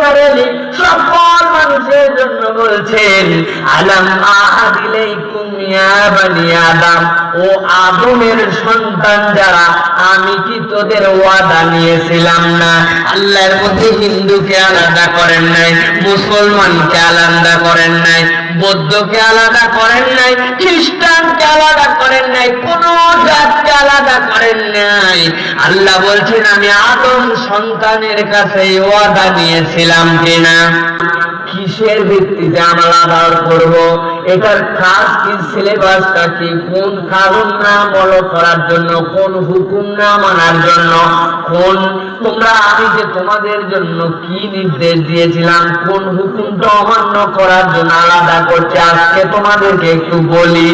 Generally সকল মানুষের জন্য বলছেন আলাম বানি আদম কি আলাদা করেন নাই, মুসলমানকে আলাদা করেন নাই আলাদা করেন নাই আলাদা করেন নাই, কোন আলাদা করেন নাই। আল্লাহ বলছেন, আমি আদম সন্তানের কাছে ওয়াদা নিয়েছিলাম কিনা? কিসের ভিত্তিতে আমরা আদার করব? এটার কাজ কি সিলেবাসটা কি? কোন কারণ না বলো করার জন্য? কোন হুকুম না মানার জন্য? কোন তোমরা আমি যে তোমাদের জন্য কি নির্দেশ দিয়েছিলাম, কোন হুকুমটা অমান্য করার জন্য আলাদা করছে, আজকে তোমাদেরকে একটু বলি।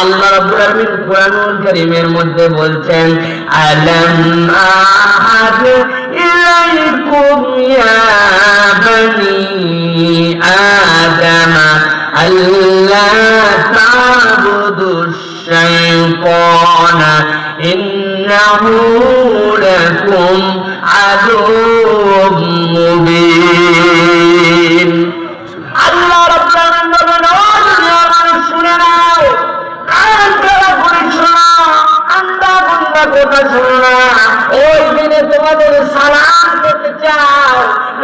আল্লাহ রাব্বুল আলামিন কোরআনুল কারীমের মধ্যে বলছেন, আলাম আহাদ ইলাইকুম ইয়া বানি إنه لكم عدو مبين আল্লাহ রাব্বুল আলামিন বলেন ও দুনিয়ার মানুষ শুনে নাও কান খাড়া করে শোনো আন্দা গুন্দা কথা শোনো না ওই দিনে তোমাদের সালাম করতে চাও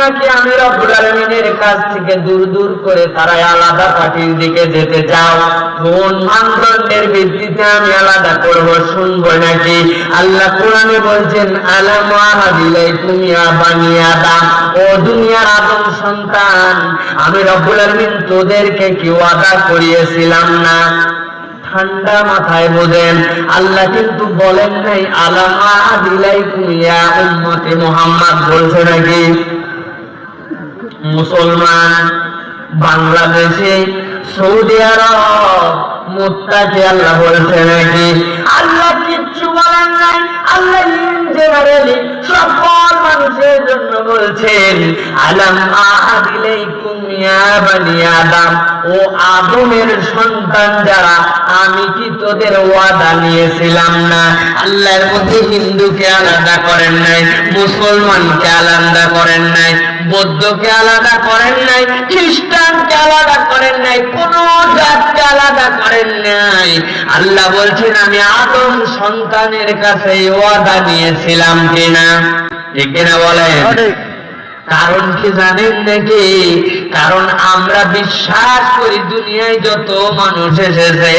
নাকি আমি রব্বুল কাছ থেকে দূর দূর করে তারা আলাদা পার্টির দিকে যেতে চাও? কোন মানদণ্ডের ভিত্তিতে আমি আলাদা করব, শুনব নাকি? আল্লাহ কোরআনে বলছেন আদম ও দুনিয়ার আদম সন্তান, আমি তোদেরকে কি ওয়াদা করিয়েছিলাম না? ঠান্ডা মাথায় বোঝেন, আল্লাহ কিন্তু বলেন নাই, আলামা দিলাইকুম ইয়া উম্মতে মুহাম্মদ বলছে নাকি? মুসলমান বাংলাদেশে সৌদি আরব মুত্তাকি আল্লাহ বলছে নাকি? আল্লাহ কিচ্ছু বলেন নাই আল্লাহ সন্তান যারা, আমি কি তোদের ওয়াদা নিয়েছিলাম না? আল্লাহর মধ্যে হিন্দুকে আলাদা করেন নাই, মুসলমানকে আলাদা করেন নাই, বৌদ্ধকে আলাদা করেন নাই খ্রিস্টানকে আলাদা করেন নাই কোন জাতকে আলাদা করেন নাই। আল্লাহ বলছেন আমি আদম সন্তানের কাছে ওয়াদা নিয়েছিলাম কিনা? ঠিক কিনা বলেন? কারণ কি জানেন নাকি? কারণ আমরা বিশ্বাস করি দুনিয়ায় যত মানুষ এসেছে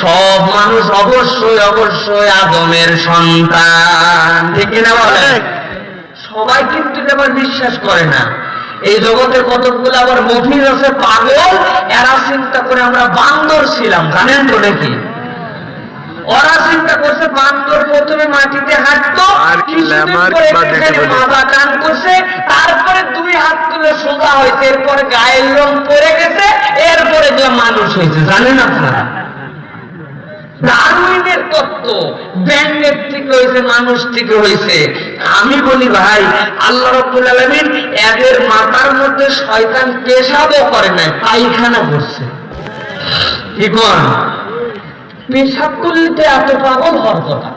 সব মানুষ অবশ্যই অবশ্যই আদমের সন্তান। ঠিক কিনা বলেন? সবাই কিন্তু আবার বিশ্বাস করে না। এই জগতে কতগুলো আবার মফিজ আছে পাগল এরা চিন্তা করে আমরা বান্দর ছিলাম জানেন তো নাকি? ওরা চিন্তা করছে বান্দর প্রথমে মাটিতে হাঁটতো পরে টান করছে তারপরে দুই হাত তুলে সোজা হয়েছে এরপরে গায়ের রং পড়ে গেছে এরপরে এগুলো মানুষ হয়েছে জানেন আপনারা? ডারউইনের তত্ত্ব হয়েছে মানুষ থেকে হয়েছে আমি বলি, ভাই, আল্লাহ রব্বুল আলমিন এদের মাথার মধ্যে শয়তান পেশাবও করে নাই, পায়খানা করছে। পেশাব করলে তো এত পাগল হওয়ার কথা।